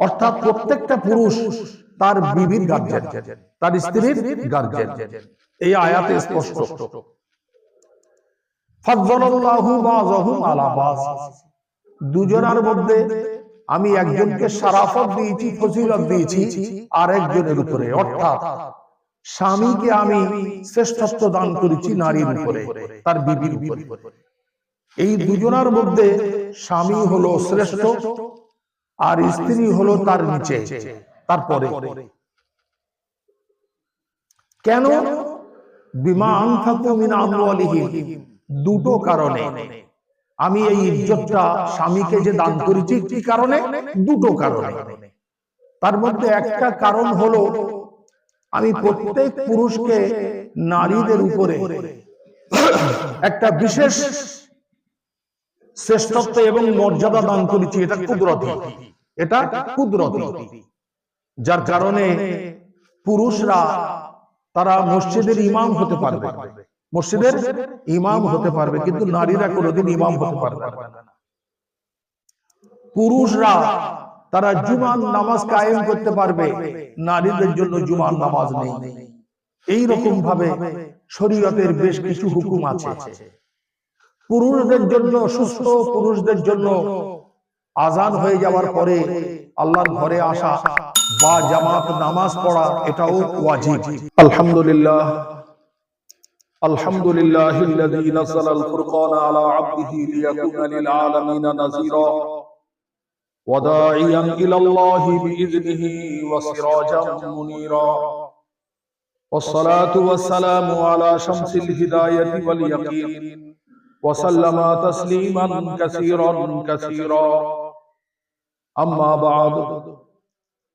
অর্থাৎ প্রত্যেকটা পুরুষ তার বিবির গার্জেন তার স্ত্রীর গার্জেন এই আয়াতে স্পষ্ট। মধ্যে আমি একজনকে সারাফত দিয়েছি, ফজিলত দিয়েছি আর একজনের উপরে। অর্থাৎ স্বামীকে আমি শ্রেষ্ঠত্ব দান করেছি নারীর উপরে, তার বিবির উপরে। এই দুজনের মধ্যে স্বামী হলো শ্রেষ্ঠ আর স্ত্রী হলো তার নিচে, তারপরে। কেন? বিমা মিন দুটো কারণে। আমি এই ইজ্জতটা স্বামীকে যে দান করেছি, কি কারণে? দুটো কারণে। তার মধ্যে একটা কারণ হলো, আমি প্রত্যেক পুরুষকে নারীদের উপরে একটা বিশেষ শ্রেষ্ঠত্ব এবং মর্যাদা দান করেছি, এটা কুদরতি। এটা কুদরতি। যার কারণে পুরুষরা তারা মসজিদের ইমাম হতে পারবে। মসজিদের ইমাম হতে পারবে কিন্তু নারীরা কোনোদিন ইমাম হতে পারবে না। পুরুষরা তারা জুমান নামাজ কায়েম করতে পারবে নারীদের জন্য জুমান নামাজ নেই। এই রকম ভাবে শরীয়তের বেশ কিছু হুকুম আছে। পুরুষদের জন্য সুস্থ পুরুষদের জন্য আজান হয়ে যাওয়ার পরে আল্লাহর ঘরে আসা বা জামাত নামাজ পড়া এটাও ওয়াজিব আলহামদুলিল্লাহ الحمد لله الذي نزل الفرقان على عبده ليكون للعالمين نذيرا وداعيا الى الله باذنه وسراجا منيرا والصلاه والسلام على شمس الهدايه واليقين وسلم تسليما كثيرا كثيرا أما بعد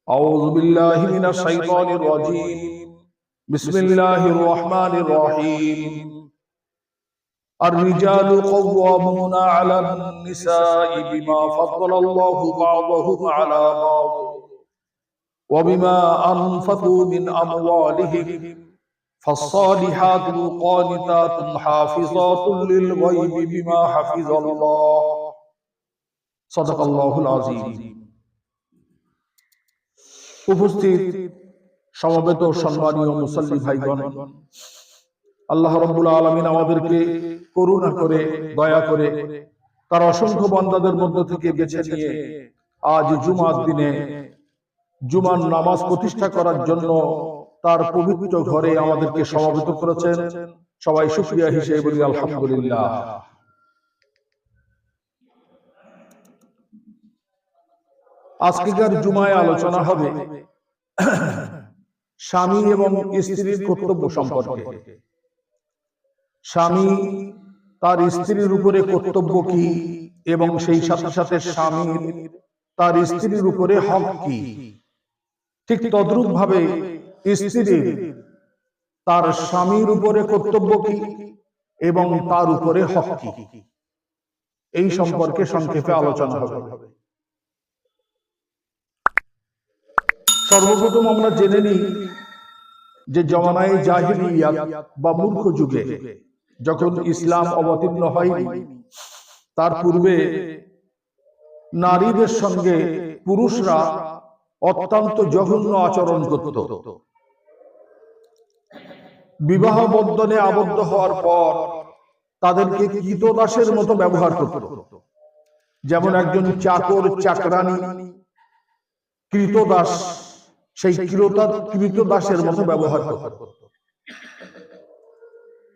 أعوذ بالله من الشيطان الرجيم. بسم الله الرحمن الرحيم. الرجال قوامون على النساء بما فضل الله بعضهم على بعض. وبما أنفقوا من أموالهم. فالصالحات قانتات حافظات للغيب بما حفظ الله صدق الله العظيم উপস্থিত সমবেত সম্মানীয় মুসল্লি ভাইগণ আল্লাহ রব্বুল আলমিন আমাদেরকে করুণা করে দয়া করে তার অসংখ্য বন্দাদের মধ্য থেকে বেছে নিয়ে আজ জুমার দিনে জুমার নামাজ প্রতিষ্ঠা করার জন্য তার পবিত্র ঘরে আমাদেরকে সমাবেত করেছেন। সবাই সুক্রিয়া হিসেবে বলি, আলহামদুলিল্লাহ। আজকেকার জুমায় আলোচনা হবে স্বামী এবং স্ত্রীর কর্তব্য সম্পর্কে। স্বামী তার স্ত্রীর উপরে কর্তব্য কি এবং সেই সাথে সাথে স্বামীর তার স্ত্রীর উপরে হক কি? ঠিক তদ্রুপ ভাবে স্ত্রীর তার স্বামীর উপরে কর্তব্য কি এবং তার উপরে হক কি? এই সম্পর্কে সংক্ষেপে আলোচনা হবে। সর্বপ্রথম আমরা জেনে নিই যে জমানায় জাহিলিয়াত বা মূর্খ যুগে যখন ইসলাম অবতীর্ণ হয়নি, তার পূর্বে নারীদের সঙ্গে পুরুষরা অত্যন্ত জঘন্য আচরণ করত। বিবাহ বন্ধনে আবদ্ধ হওয়ার পর তাদেরকে কীতদাসের মতো ব্যবহার করত। যেমন একজন চাকর, চাকরানি, কৃতদাস, সেই কৃতদাস কৃতদাসের মতো ব্যবহার করত।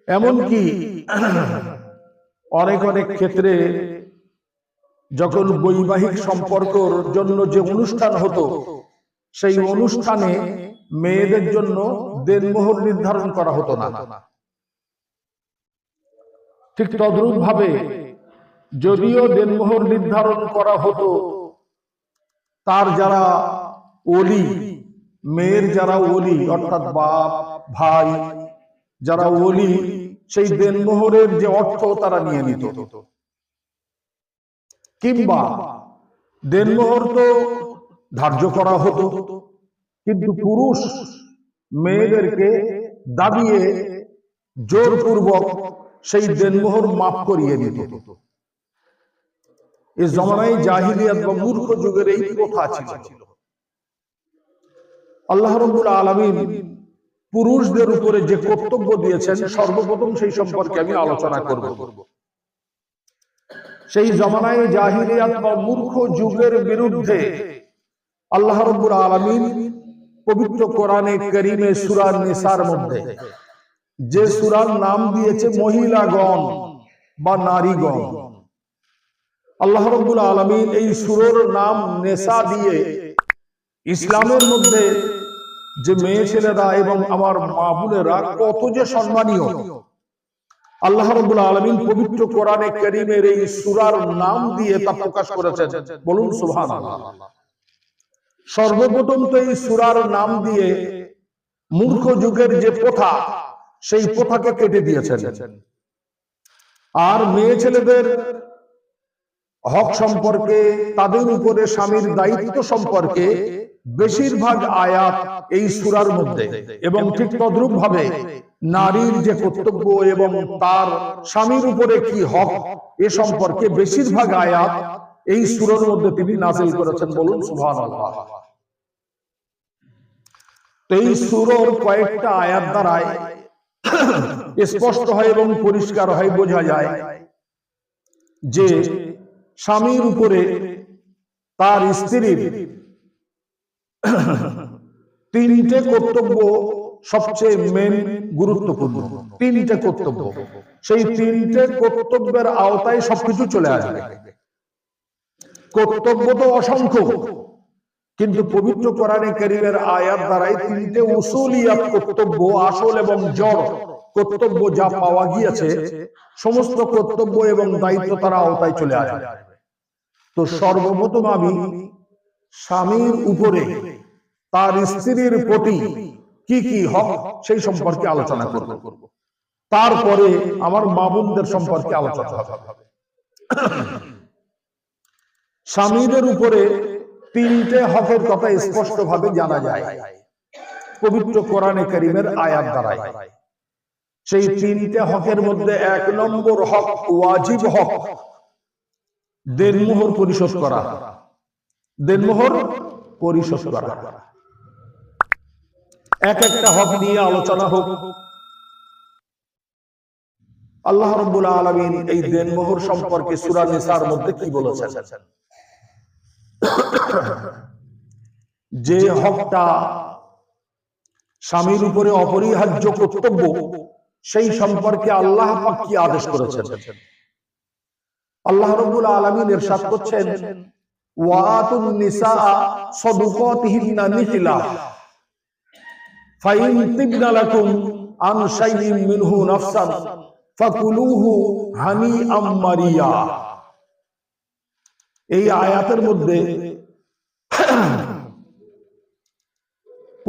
এমনকি অনেক অনেক ক্ষেত্রে যখন বৈবাহিক সম্পর্কর জন্য যে অনুষ্ঠান হতো, সেই অনুষ্ঠানে মেয়েদের জন্য দেনমোহর নির্ধারণ করা হতো না। ঠিক তদ্রুপ ভাবে যদিও দেনমোহর নির্ধারণ করা হতো তার যারা ওলি মেয়ের যারা ওলি অর্থাৎ বাপ ভাই যারা ওলি সেই দেনমোহরের যে অর্থ তারা নিয়ে নিত। কিংবা দেনমোহর তো ধার্য করা হতো কিন্তু পুরুষ মেয়েদেরকে দাবিয়ে জোরপূর্বক সেই দেনমোহর মাফ করিয়ে দিত। এই জমানায় জাহিলিয়াত বা মূর্খ যুগের এই প্রথা ছিল। আল্লাহ রব্বুল আলমিন পুরুষদের উপরে যে কর্তব্য দিয়েছেন, সর্বপ্রথম সেই সম্পর্কে আমি আলোচনা করব। সেই জমানায় জাহিলিয়াত বা মূর্খ যুগের বিরুদ্ধে আল্লাহ রব্বুল আলমিন পবিত্র কোরআনে করিমে সুরার নিসার মধ্যে। যে সুরার নাম দিয়েছে মহিলাগণ বা নারীগণ। আল্লাহ রব্বুল আলমিন এই সুরর নাম নেশা দিয়ে ইসলামের মধ্যে যে মেয়ে ছেলেরা এবং আমার মা বোনেরা কত যে সম্মানীয়। আল্লাহ রব্বুল আলমিন পবিত্র কোরআনে করিমের এই সুরার নাম দিয়ে তা প্রকাশ করেছেন। বলুন সুহান সর্বপ্রথম তো এই সুরার নাম দিয়ে মূর্খ যুগের যে প্রথা, সেই প্রথাকে কেটে দিয়েছেন। আর মেয়ে ছেলেদের হক সম্পর্কে, তাদের উপরে স্বামীর দায়িত্ব সম্পর্কে বেশিরভাগ আয়াত এই সুরার মধ্যে। এবং ঠিক তদ্রুপ ভাবে নারীর যে কর্তব্য এবং তার স্বামীর উপরে কি হক, এ সম্পর্কে বেশিরভাগ আয়াত এই সুরের মধ্যে তিনি নাজিল করেছেন বলুন, সুবহানাল্লাহ। তো এই সুরর কয়েকটা আয়াত দ্বারায় স্পষ্ট হয় এবং পরিষ্কার হয়, বোঝা যায় যে স্বামীর উপরে তার স্ত্রীর তিনটে কর্তব্য সবচেয়ে মেন গুরুত্বপূর্ণ। তিনটে কর্তব্য। সেই তিনটে কর্তব্যের আওতায় সবকিছু চলে আসবে। কর্তব্য তো অসংখ্য। কিন্তু পবিত্র কোরআনে কারিমের আয়াত দ্বারাই তিনটে উসুলিয়াত কর্তব্য আসল এবং জড় কর্তব্য যা পাওয়া গিয়েছে সমস্ত কর্তব্য এবং দায়িত্ব তারা আওতায় চলে আসবে তো সর্বপ্রথম আমি স্বামীর উপরে তার স্ত্রীর প্রতি কি কি হক সেই সম্পর্কে আলোচনা করব। তারপরে আমার মামুনদের সম্পর্কে আলোচনা হবে। স্বামীদের উপরে তিনটে হকের কথা স্পষ্ট ভাবে জানা যায়। পবিত্র কোরআনে করিমের আয়াত দ্বারায় সেই তিনটে হকের মধ্যে এক নম্বর হক ওয়াজিব হক। দেনমোহর পরিশোধ করা। দেনমোহর পরিশোধ করা। এক একটা হক নিয়ে আলোচনা হোক। আল্লাহ রব্বুল আলমিন এই দেনমোহর সম্পর্কে সুরা মধ্যে কি বলেছেন? যে হকটা স্বামীর উপরে অপরিহার্য কর্তব্য, সেই সম্পর্কে আল্লাহ কি আদেশ করেছেন? আল্লাহ রব্বুল আলামিন ইরশাদ করছেন এই আয়াতের মধ্যে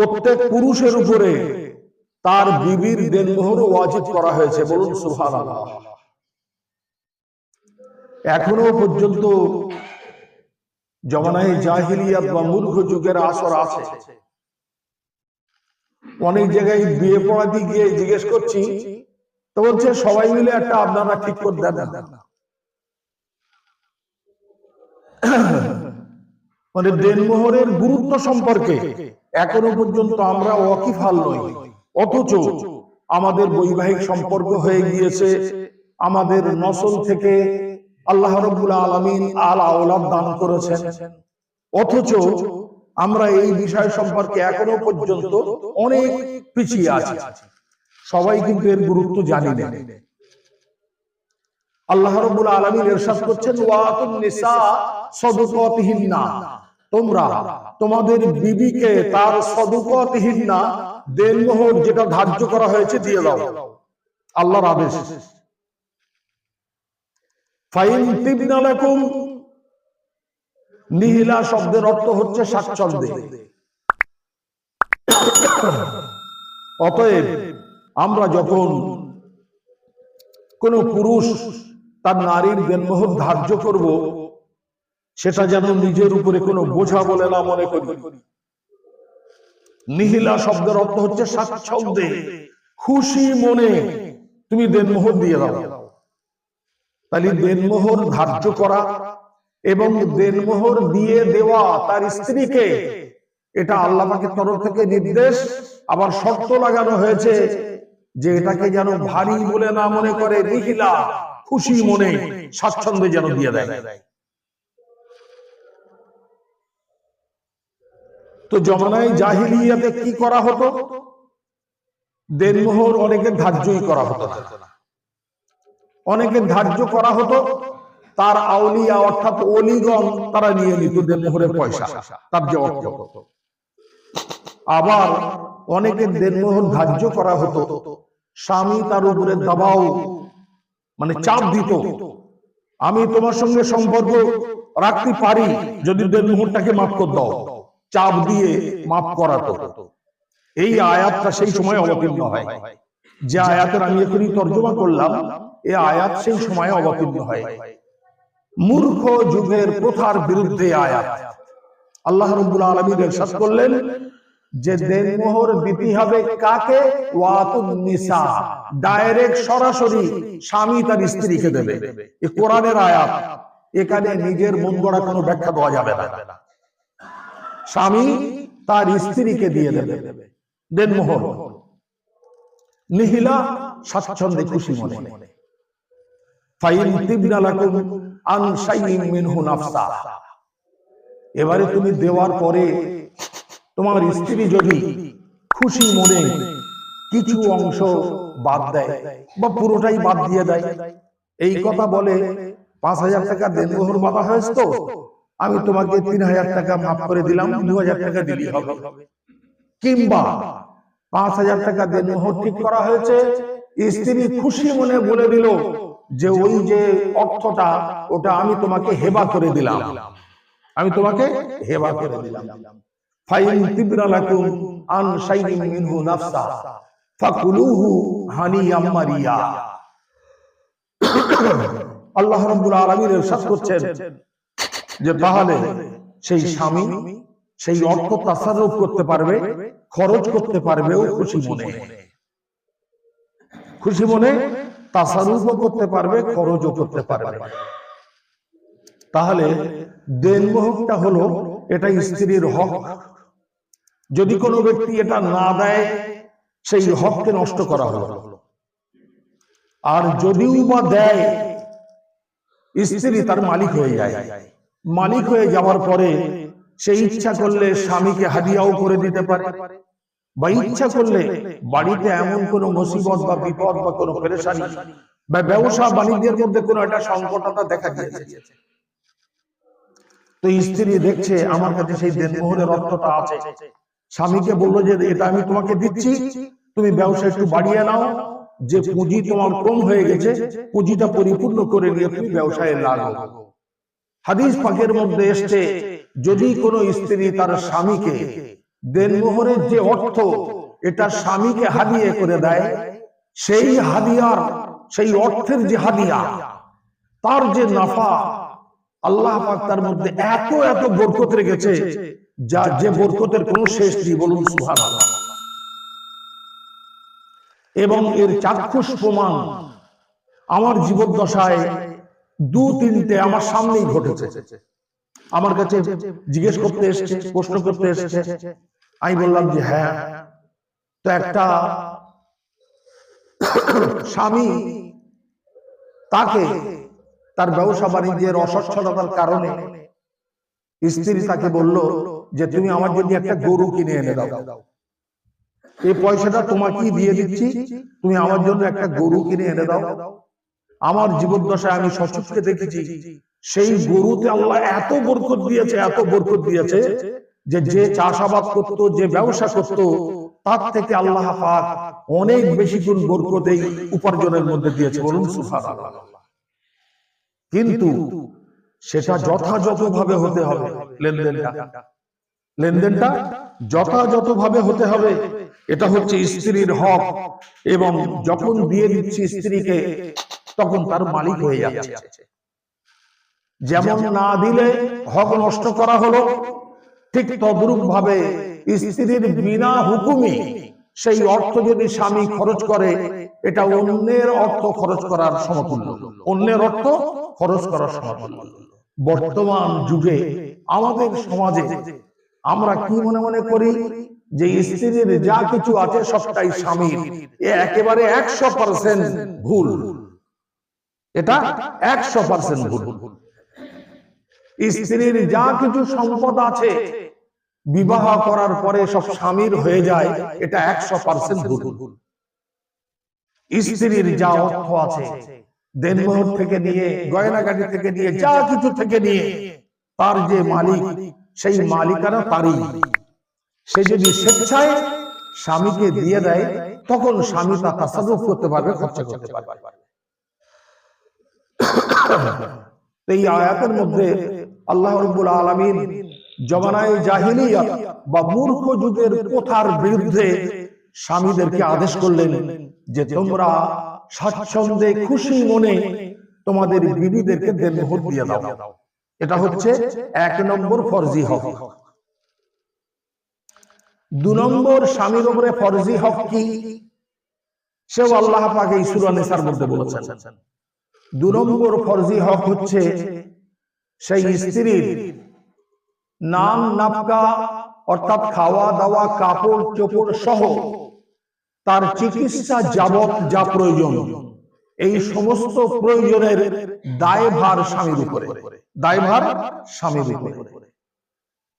প্রত্যেক পুরুষের উপরে তার বিবির দেনমোহর ওয়াজিব করা হয়েছে। বলুন, সুবহানাল্লাহ। এখনও পর্যন্ত জমানায় জাহিলিয়াত বা মূর্খ যুগের আসর আছে। অনেক জায়গায় বিয়ে পড়াতে গিয়ে জিজ্ঞেস করছি, তো বলছে, সবাই মিলে একটা আপনারা ঠিক করে দেন মানে দেনমোহরের গুরুত্ব সম্পর্কে এখনও পর্যন্ত আমরা ওয়াকিফাল নই। অথচ আমাদের বৈবাহিক সম্পর্ক হয়ে গিয়েছে, আমাদের নসল থেকে আল্লাহ রব্বুল আলমিন আল আওলাদ দান করেছেন। অথচ আমরা এই বিষয় সম্পর্কে এখনও পর্যন্ত অনেক পিছিয়ে আছি। সবাই কিন্তু এর গুরুত্ব জানি না। আল্লাহ রব্বুল আলমিন এরশাদ করছেন, ওয়াতুন নিসা সদকাতিহিন্না। তোমরা তোমাদের বিবিকে তার সদকাতিহিন্না দেনমোহর যেটা ধার্য করা হয়েছে দিয়ে দাও। আল্লাহর আদেশ। নিহিলা শব্দের অর্থ হচ্ছে স্বাচ্ছন্দ্যে। অতএব আমরা যখন কোন পুরুষ তার নারীর দেনমোহর ধার্য করব সেটা যেন নিজের উপরে কোনো বোঝা বলে না মনে করি। নিহিলা শব্দের অর্থ হচ্ছে স্বাচ্ছন্দ্যে, খুশি মনে। তুমি দেনমোহর দিয়ে দাও। তাহলে দেনমোহর ধার্য করা এবং দেনমোহর দিয়ে দেওয়া তার স্ত্রীকে, এটা আল্লাহ পাকের তরফ থেকে নির্দেশ। আবার শর্ত লাগানো হয়েছে যে এটাকে যেন ভারী বলে না মনে করে নিহিলা, খুশি মনে, স্বাচ্ছন্দ্যে যেন দিয়ে দেয়। তো জমানায় জাহিলিয়াতে কি করা হতো? দেনমোহর অনেকের ধার্যই করা হতো না। অনেকের ধার্য করা হতো, তার আউলিয়া অর্থাৎ অলিগণ তারা নিয়ে নিত দেনমোহরের পয়সা, তার যে অর্থ। আবার অনেকের দেনমোহর ধার্য করা হতো, স্বামী তার উপরে দাবাও মানে চাপ দিত। আমি তোমার সঙ্গে সম্পর্ক রাখতে পারি, যদি দেনমোহরটাকে মাফ করে দাও। চাপ দিয়ে মাফ করাতো এই আয়াতটা সেই সময় অবতীর্ণ হয়। যে আয়াতের আমি এখনই তর্জমা করলাম এই আয়াত সেই সময় অবতীর্ণ হয়। মূর্খ যুগের প্রথার বিরুদ্ধে আয়াত। আল্লাহ রব্বুল আলমীর এরশাদ করলেন যে দেনমোহর দিতে হবে কাকে? নিসা। ডাইরেক্ট সরাসরি স্বামী তার স্ত্রীকে দেবে। এ কোরআনের আয়াত। এখানে নিজের মন গড়া কোনো ব্যাখ্যা দেওয়া যাবে না। স্বামী তার স্ত্রীকে দিয়ে দেবে। দেনমোহর নিহিলা স্বাচ্ছন্দ্যে খুশি মনে। এবারে তুমি দেওয়ার পরে তোমার স্ত্রী যদি খুশি মনে কিছু অংশ বাদ দেয় বা পুরোটাই বাদ দিয়ে দেয়, এই কথা বলে পাঁচ হাজার টাকা দেনমোহর বাধা হয়েছে তো? আমি তোমাকে তিন হাজার টাকা মাফ করে দিলাম দু হাজার টাকা দিলি হবে। কিংবা পাঁচ হাজার টাকা দেনমোহর ঠিক করা হয়েছে স্ত্রী খুশি মনে বলে দিল যে ওই যে অর্থটা ওটা আমি তোমাকে হেবা করে দিলাম। আমি তোমাকে হেবা করে দিলাম। ফাইন তিবরা লাকুম আন শাইইন মিনহু নাফসা। ফাকুলুহু হানিয়াম মারিয়া। আল্লাহ রাব্বুল আলামিন ইরশাদ করছেন যে তাহলে সেই স্বামী সেই অর্থ তাসারুফ করতে পারবে খরচ করতে পারবে ও খুশি মনে। খুশি মনে তাসারুফও করতে পারবে খরচও করতে পারবে। তাহলে দেনমোহকটা হলো এটা স্ত্রীর হক। যদি কোনো ব্যক্তি এটা না দেয় সেই হককে নষ্ট করা হলো। আর যদিও বা দেয় স্ত্রী তার মালিক হয়ে যায়। মালিক হয়ে যাওয়ার পরে সে ইচ্ছা করলে স্বামীকে হাদিয়াও করে দিতে পারে। বা ইচ্ছা করলে বাড়িতে এমন কোন মুসিবত বা বিপদ বা কোনো পেরেশানি বা ব্যবসা বাণিজ্যের মধ্যে কোনো একটা সংকটতা দেখা দিয়েছে। তো স্ত্রী দেখছে, আমার কাছে সেই দেনমোহরের অর্থটা আছে। স্বামীকে বলল যে, এটা আমি তোমাকে দিচ্ছি। তুমি ব্যবসা একটু বাড়িয়ে নাও। যে পুঁজি তোমার কম হয়ে গেছে, পুঁজিটা পরিপূর্ণ করে নিয়ে তুমি ব্যবসায় লাগো হাদিস পাকের মধ্যে এসছে যদি কোনো স্ত্রী তার স্বামীকে দেনমোহরের যে অর্থ এটা স্বামীকে হাদিয়ে করে দেয় সেই হাদিয়ার সেই অর্থের যে হাদিয়া তার যে নাফা আল্লাহ পাক তার মধ্যে এত এত বরকত রেখেছে যা যে বরকতের কোনো শেষ নেই বলুন সুবহানাল্লাহ। এবং এর চাক্ষুষ প্রমাণ আমার জীবদ্দশায় দু তিনটে আমার সামনেই ঘটেছে। আমার কাছে জিজ্ঞেস করতে এসেছে প্রশ্ন করতে এসেছে। আমি বললাম যে হ্যাঁ। তো একটা স্বামী তাকে তার ব্যবসা বাণিজ্যের অসচ্ছলতার কারণে স্ত্রী তাকে বলল যে তুমি আমার জন্য একটা গরু কিনে এনে দাও। এই পয়সাটা তোমাকেই দিয়ে দিচ্ছি? তুমি আমার জন্য একটা গরু কিনে এনে দাও। আমার জীবদ্দশায় আমি সচক্ষে দেখেছি। সেই গরুতে আল্লাহ এত বরকত দিয়েছে এত বরকত দিয়েছে যে যে চাষাবাদ করত যে ব্যবসা করত তার থেকে আল্লাহ পাক অনেক বেশি গুণ বরকত এই উপার্জনের মধ্যে দিয়েছে বলুন সুবহানাল্লাহ। কিন্তু সেটা যথাযথভাবে হতে হবে। লেনদেনটা। লেনদেনটা যথাযথভাবে হতে হবে। এটা হচ্ছে স্ত্রীর হক এবং যখন দিয়ে দিচ্ছি স্ত্রীকে তখন তার মালিক হয়ে যাচ্ছে। যেমন না দিলে হক নষ্ট করা হলো ঠিক তদ্রুপ ভাবে স্ত্রীর বিনা হুকুমে সেই অর্থ যদি স্বামী খরচ করে এটা অন্যের অর্থ খরচ করার সমতুল্য। অন্যের অর্থ খরচ করার সমতুল্য। বর্তমান যুগে আমাদের সমাজে আমরা কি মনে মনে করি যে স্ত্রীর যা কিছু আছে সবটাই স্বামীর। একেবারে একশো পার্সেন্ট ভুল। এটা একশো পার্সেন্ট ভুল। স্ত্রীর যা কিছু সম্পদ আছে, বিবাহ করার পরে সব স্বামীর হয়ে যায়, এটা একশো পার্সেন্ট ভুল। স্ত্রীর যা অর্থ আছে, দেনমোহর থেকে নিয়ে গয়নাগাটি থেকে নিয়ে, যা কিছু থেকে নিয়ে, তার যে মালিক, সেই মালিকানা তারই। সে যদি স্বেচ্ছায় স্বামীকে দিয়ে দেয়, তখন স্বামী তা তাসাদুফ করতে পারবে, খরচা করতে পারবে। এই আয়াতের মধ্যে আল্লাহ রব্বুল আলামিন জমানায় জাহিলিয়া বা মূর্খ যুগের প্রথার বিরুদ্ধে স্বামীদেরকে আদেশ করলেন যে তোমরা স্বাচ্ছন্দ্যে খুশি মনে তোমাদের বিবিদেরকে দেনমোহর দিয়ে দাও। এটা হচ্ছে এক নম্বর ফরজি হক। দু নম্বর স্বামীর উপরে ফরজি হক কি? সেও আল্লাহ পাকে ইসুরা নেসার মধ্যে বলেছেন। দু নম্বর ফরজি হক হচ্ছে সেই স্ত্রীর নাম নাপকা, অর্থাৎ খাওয়া দাওয়া, কাপড় চোপড় সহ তার চিকিৎসা যাবত যা প্রয়োজন, এই সমস্ত প্রয়োজনের দায়ভার স্বামীর উপরে, দায়ভার স্বামীর উপরে।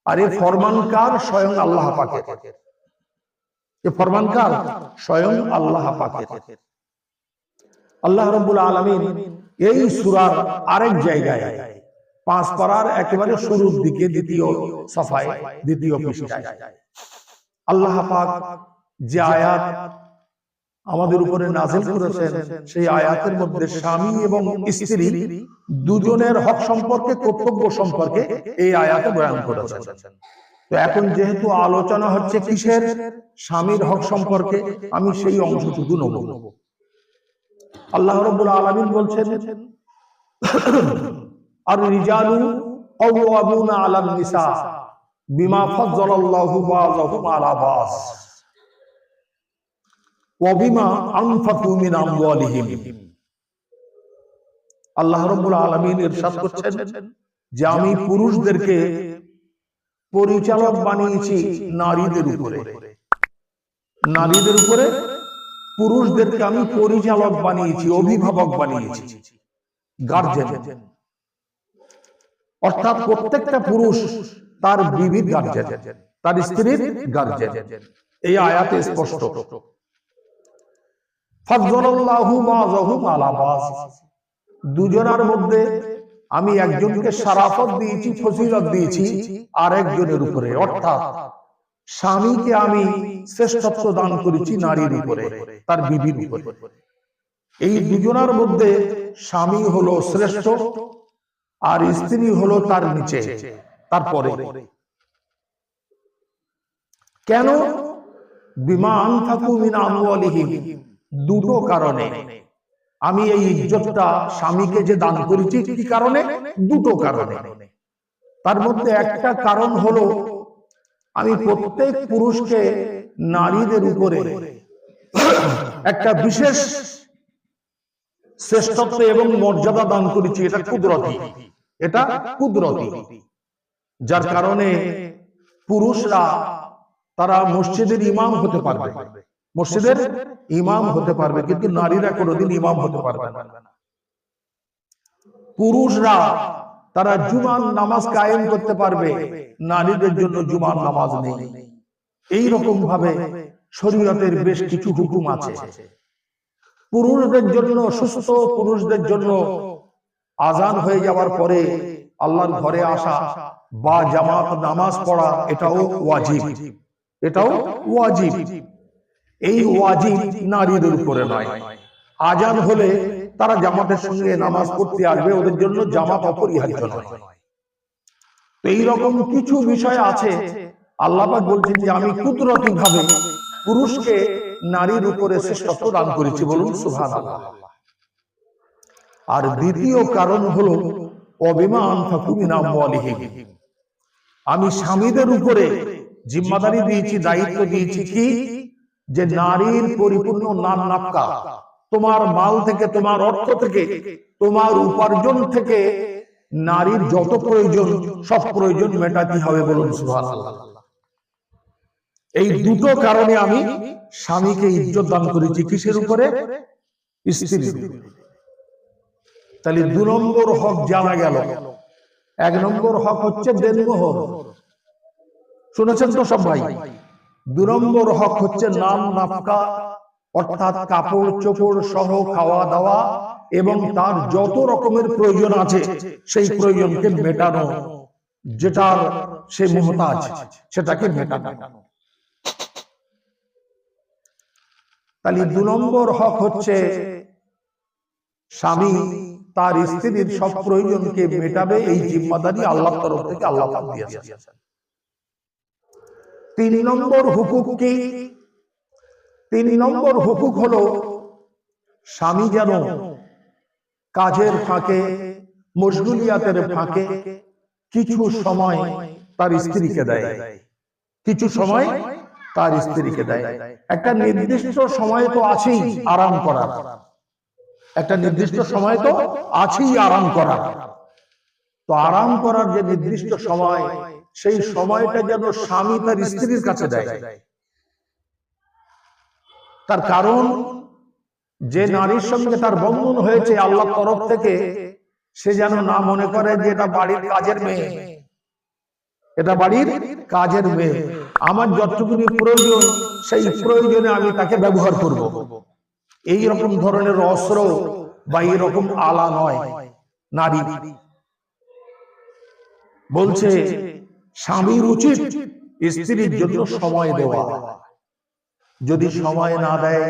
আর এ ফরমানকার স্বয়ং আল্লাহ পাকের। এ ফরমানকার স্বয়ং আল্লাহ পাকের। আল্লাহ রব্বুল আলমিন এই সুরার আরেক জায়গায় পাঁচ পাড়ার একেবারে শুরুর দিকে দ্বিতীয় সফায়, দ্বিতীয় পৃষ্ঠায়। আল্লাহ পাক যে আয়াত আমাদের উপরে নাজিল করেছেন, সেই আয়াতের মধ্যে স্বামী এবং স্ত্রী দুজনের হক সম্পর্কে, কর্তব্য সম্পর্কে এই আয়াতে বয়ান করেছেন। তো এখন যেহেতু আলোচনা হচ্ছে কিসের? স্বামীর হক সম্পর্কে, আমি সেই অংশটুকু নেব। আল্লাহ রব্বুল আলামিন বলছেন আর রিজালু কাওয়ামুনা আলান নিসা, বিমা বাযাহুম আলা বাস, ওয়া বিমা আনফাকু মিন আমওয়ালিহিম। আল্লাহ আলামিন ইরশাদ করছেন যে আমি পুরুষদেরকে পরিচালক বানিয়েছি নারীদের উপরে। নারীদের উপরে পুরুষদেরকে আমি পরিচালক বানিয়েছি, অভিভাবক বানিয়েছি গার্জেন অর্থাৎ প্রত্যেকটা পুরুষ তার বিবিধ গার্জেন তার স্ত্রীর গার্জেন এই আয়াতে স্পষ্ট। দুজনের মধ্যে আমি একজনকে সারাফত দিয়েছি, ফজিলত দিয়েছি আর একজনের উপরে। অর্থাৎ স্বামীকে আমি শ্রেষ্ঠত্ব দান করেছি নারীর উপরে। তার বিবির উপরে। এই দুজনের মধ্যে স্বামী হলো শ্রেষ্ঠ আর স্ত্রী হলো তার নিচে তারপরে কেন? বিমান থাকু মিন আমওয়ালিহিম। দুটো কারণে। আমি এই ইজ্জতটা স্বামীকে যে দান করেছি কি কারণে? দুটো কারণে। তার মধ্যে একটা কারণ হলো আমি প্রত্যেক পুরুষকে নারীদের উপরে একটা বিশেষ শ্রেষ্ঠত্ব এবং মর্যাদা দান করেছি, এটা কুদরতি। এটা কুদরতি। যার কারণে পুরুষরা তারা মসজিদের ইমাম হতে পারবে। মসজিদের ইমাম হতে পারবে, কিন্তু নারীরা কোনোদিন ইমাম হতে পারবে না। পুরুষরা তারা জুমান নামাজ কায়েম করতে পারবে, নারীদের জন্য জুমান নামাজ নেই। এই রকম ভাবে শরীয়তের বেশ কিছু হুকুম আছে। পুরুষদের জন্য সুস্থ পুরুষদের জন্য আজান হয়ে যাওয়ার পরে আল্লাহর ঘরে আসা বা জামাত নামাজ পড়া এটাও ওয়াজিব। এটাও ওয়াজিব। এই ওয়াজিব নারীদের উপরে নয়। আজান হলে তারা জামাতের সঙ্গে নামাজ পড়তে আসবে ওদের জন্য জামাত অপরিহার্য নয়। তো এইরকম কিছু বিষয় আছে। আল্লাহ বলছেন যে আমি কুদরতি ভাবে পুরুষকে নারীর উপরে শ্রেষ্ঠত্ব দান করেছি বলুন সুবহানাল্লাহ। আর দ্বিতীয় কারণ হলো অবিমান ফাকুমিনা আমওয়ালিহিম। আমি স্বামীদের উপরে জিম্মাদারি দিয়েছি দায়িত্ব দিয়েছি কি? যে নারীর পরিপূর্ণ নাম নাপকা তোমার মাল থেকে তোমার অর্থ থেকে তোমার উপার্জন থেকে নারীর যত প্রয়োজন সব প্রয়োজন মেটাতে হবে বলুন সুবহানাল্লাহ। এই দুটো কারণে আমি স্বামীকে ইজ্জত দান করেছি। কিসের উপরে? স্ত্রীর তাহলে দু নম্বর হক জানা গেল। এক নম্বর হক হচ্ছে দেনমোহর। শুনেছেন তো সব ভাই? দু নম্বর হক হচ্ছে নাম নাফকা অর্থাৎ কাপড় চোপড় সহ খাওয়া দাওয়া এবং তার যত রকমের প্রয়োজন আছে সেই প্রয়োজনকে মেটানো যেটার সে মোহতাজ সেটাকে মেটানো। তাহলে দু নম্বর হক হচ্ছে স্বামী তার স্ত্রীর সব প্রয়োজনকে মেটাবে এই জিম্মাদারি আল্লাহ তরফ থেকে আল্লাহ দিয়েছেন। তিন নম্বর হুকুক কি? তিন নম্বর হুকুক হলো স্বামী যেন কাজের ফাঁকে মশগুলিয়াতের ফাঁকে কিছু সময় তার স্ত্রীকে দেয়। কিছু সময় তার স্ত্রীকে দেয়। একটা নির্দিষ্ট সময় তো আছেই আরাম করার। একটা নির্দিষ্ট সময় তো আছেই আরাম করার। তো আরাম করার যে নির্দিষ্ট সময় সেই সময়টা যেন স্বামী তার স্ত্রীর কাছে দেয়। তার কারণ যে নারীর সঙ্গে তার বন্ধন হয়েছে আল্লাহ তরফ থেকে সে যেন না মনে করে যে এটা বাড়ির কাজের মেয়ে। এটা বাড়ির কাজের মেয়ে আমার যতটুকুনি প্রয়োজন সেই প্রয়োজনে আমি তাকে ব্যবহার করব। এই রকম ধরনের অস্ত্র বা এরকম আলা নয় নারী। বলছে স্বামীর উচিত স্ত্রীর জন্য সময় দেওয়া। যদি সময় না দেয়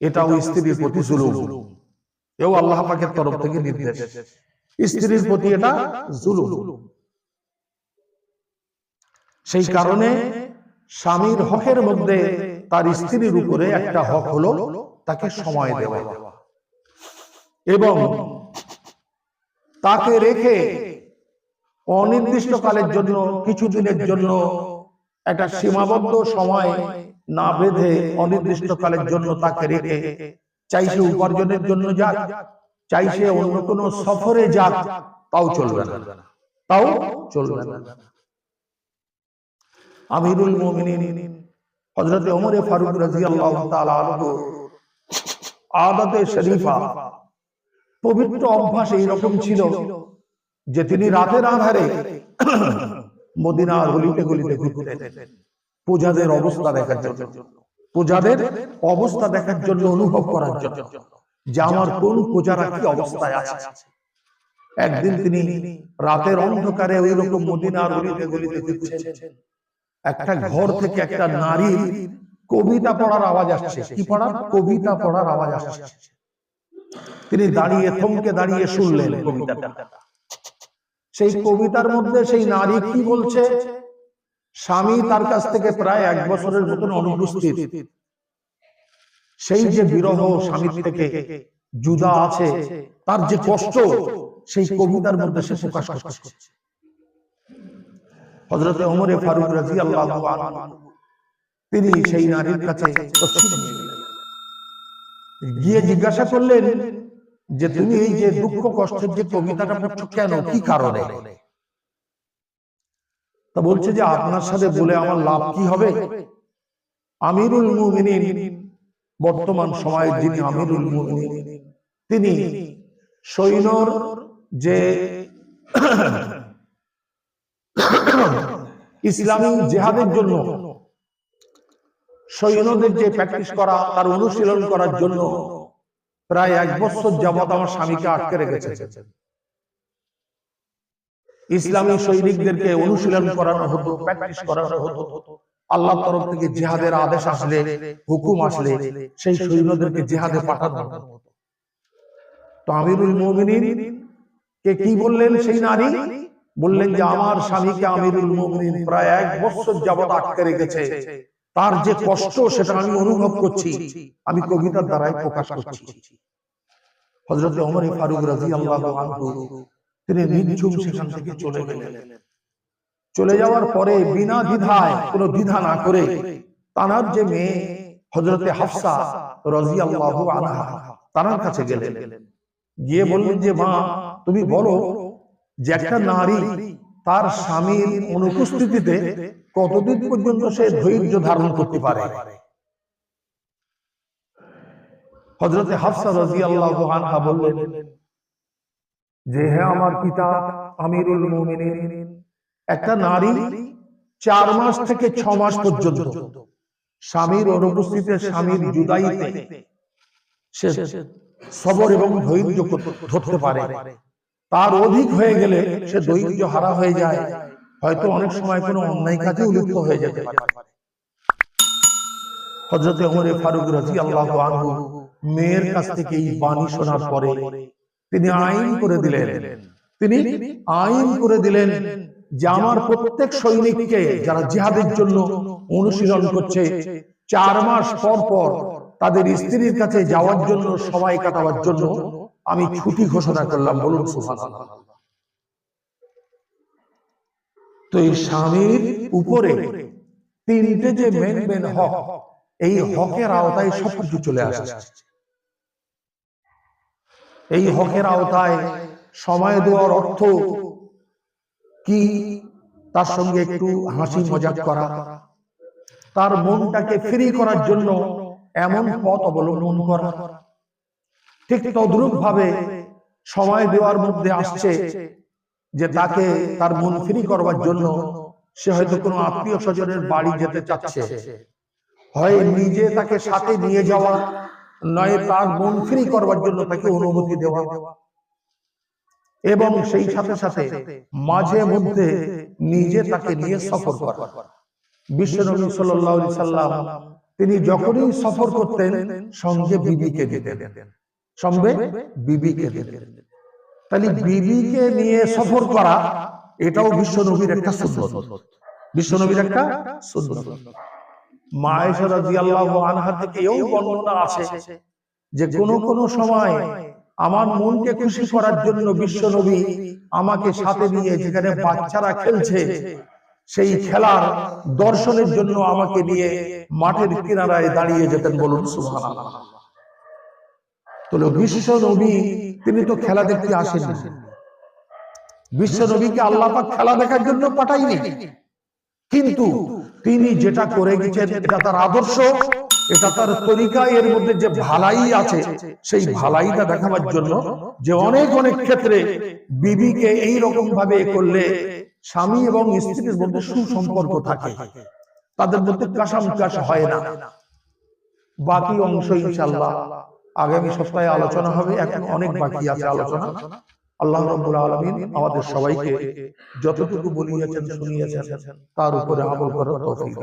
এটাও স্ত্রীর প্রতি জুলুম। এও আল্লাহ পাকের তরফ থেকে নির্দেশ। স্ত্রীর প্রতি এটা জুলুম। সেই কারণে স্বামীর হকের মধ্যে তার স্ত্রীর উপরে একটা হক হলো তাকে সময় দেওয়া। এবং তাকে রেখে অনির্দিষ্টকালের জন্য কিছুদিনের জন্য একটা সীমাবদ্ধ সময় না বেঁধে অনির্দিষ্টকালের জন্য তাকে রেখে চাইছে উপার্জনের জন্য যাক চাইছে অন্য কোনো সফরে যাক তাও চলবে না। তাও চলবে না। আমিরুল মুমিনিন। ফারুক শরীফা। পবিত্র অভ্যাস ছিল যে তিনি রাতের আধারে মদিনার গলিতে গলিতে ঘুরতেন। পূজাদের অবস্থা দেখার জন্য। পূজাদের অবস্থা দেখার জন্য অনুভব করার জন্য। যে আমার কোন পূজারা কি অবস্থায় আছে? একদিন তিনি রাতের অন্ধকারে ওই রকম মদিনার গলিতে গলিতে ঘুরছেন। একটা ঘর থেকে একটা নারীর কবিতা পড়ার আওয়াজ আসছে। কি পড়ার কবিতা পড়ার আওয়াজ আসছে। তিনি দাঁড়িয়ে থমকে দাঁড়িয়ে শুনলেন কবিতাটা। সেই কবিতার মধ্যে সেই নারী কি বলছে? স্বামী তার কাছ থেকে প্রায় এক বছরের মতন অনুপস্থিত। সেই যে বিরহ স্বামীর থেকে জুদা আছে তার যে কষ্ট সেই কবিতার মধ্যে সে প্রকাশ করছে। হজরতে ওমরে ফারুক রাজি আল্লাহ তিনি সেই নারীর কাছে। গিয়ে জিজ্ঞাসা করলেন যে তুমি এই যে দুঃখ কষ্টের যে কবিতাটা পড়ছো কেন? কি কারণে? তা বলছে যে আপনার সাথে বলে আমার লাভ কি হবে? আমিরুল মুমিনিন বর্তমান সময়ের যিনি আমিরুল মুমিনিন তিনি সৈন্যর যে ইসলামী জেহাদের জন্য সৈন্যদের যে প্র্যাকটিস করা তার অনুশীলন করার জন্য প্রায় এক বছর যাবত আমার স্বামীকে আটকে রেখেছে। ইসলামী সৈনিকদেরকে অনুশীলন করানো হতো প্র্যাকটিস করানো হতো। আল্লাহ তরফ থেকে জেহাদের আদেশ আসলে হুকুম আসলে সেই সৈন্যদেরকে জিহাদে পাঠানো হতো। তো আমিরুল মুমিনিন কে কি বললেন সেই নারী? বললেন যে আমার স্বামীকে আমিরুল মুমিনিন প্রায় এক বছর যাবত আটকে রেখেছে। তার যে কষ্ট সেটা আমি অনুভব করছি। আমি কবিতার দ্বারাই প্রকাশ করছি। ওমর ফারুক রাদিয়াল্লাহু আনহু তিনি নির্ঝুম সেখান থেকে চলে গেলেন। চলে যাওয়ার পরে বিনা দ্বিধায় কোনো দ্বিধা না করে তানার যে মেয়ে হযরতে হাফসা রাদিয়াল্লাহু আনহা তানার কাছে গেলেন। গিয়ে বললেন যে মা তুমি বলো যে একটা নারী তার স্বামীর অনুপস্থিতিতে কতদিন পর্যন্ত সে ধৈর্য ধারণ করতে পারে? হজরতে হাফসা রাদিয়াল্লাহু আনহা বললেন, যে হে আমার পিতা আমিরুল মুমিনিন, একটা নারী চার মাস থেকে ছ মাস পর্যন্ত স্বামীর অনুপস্থিতিতে স্বামীর জুদাইতে সে সবর এবং ধৈর্য ধরতে পারে। তার অধিক হয়ে গেলে সে ধৈর্য হারা হয়ে যায়। হয়তো অনেক সময় কোনো অন্যায় কাজে লিপ্ত হয়ে যেতে পারে। হজরতে ওমরে ফারুক রাজি আল্লাহ আনহু মেয়ের কাছ থেকে এই বাণী শোনার পরে তিনি আইন করে দিলেন। তিনি আইন করে দিলেন যে আমার প্রত্যেক সৈনিককে যারা জিহাদের জন্য অনুশীলন করছে চার মাস পর পর তাদের স্ত্রীর কাছে যাওয়ার জন্য সময় কাটাবার জন্য আমি ছুটি ঘোষণা করলাম? বলুন তো। এই স্বামীর উপরে তিনটে যে মেন মেন হক এই হকের আওতায় সবকিছু চলে আসে এই হকের আওতায় সময় দেওয়ার অর্থ কি? তার সঙ্গে একটু হাসি মজাক করা। তার মনটাকে ফ্রি করার জন্য এমন পথ অবলম্বন করা। ঠিক তদ্রুপ ভাবে সময় দেওয়ার মধ্যে আসছে যে তাকে তার মন ফ্রি করবার জন্য সে হয়তো কোনো আত্মীয় স্বজনের বাড়ি যেতে চাচ্ছে। হয় নিজে তাকে সাথে নিয়ে যাওয়া, নয় তার মন ফ্রি করবার জন্য তাকে অনুমতি দেওয়া। এবং সেই সাথে সাথে মাঝে মধ্যে নিজে তাকে নিয়ে সফর করা। বিশ্বনবী সাল্লাম তিনি যখনই সফর করতেন, সঙ্গে বিবিকে দিতেন। সঙ্গে বিবিকে তাহলে বিবিকে নিয়ে সফর করা এটাও একটা সুন্নত। বিশ্বনবীর একটা সুন্নত। মা আয়েশা রাদিয়াল্লাহু আনহা থেকে এও বর্ণনা আছে যে কোন কোন সময় আমার মনকে খুশি করার জন্য বিশ্বনবী আমাকে সাথে নিয়ে যেখানে বাচ্চারা খেলছে সেই খেলার দর্শনের জন্য আমাকে নিয়ে মাঠের কিনারায় দাঁড়িয়ে যেতেন বলুন সুবহানাল্লাহ। তাহলে বিশ্ব নবী, তিনি তো খেলা দেখতে আসেননি। বিশ্ব নবীকে আল্লাহ পাক খেলা দেখার জন্য পাঠাইনি কিন্তু তিনি যেটা করে গেছেন, এটা তার আদর্শ, এটা তার তরিকা, এর মধ্যে যে ভালাই আছে, সেই ভালাইটা দেখাবার জন্য যে অনেক অনেক ক্ষেত্রে বিবিকে এই রকম ভাবে করলে স্বামী এবং স্ত্রীর মধ্যে সুসম্পর্ক থাকে। তাদের মধ্যে হয় না। বাকি অংশ ইনশাল্লাহ আগামী সপ্তাহে আলোচনা হবে। এখন অনেক বাকি আছে আলোচনা। আল্লাহ রব্বুল আলামিন আমাদের সবাইকে যতটুকু বলিয়েছেন, শুনিয়েছেন, তার উপরে আমল করার তৌফিক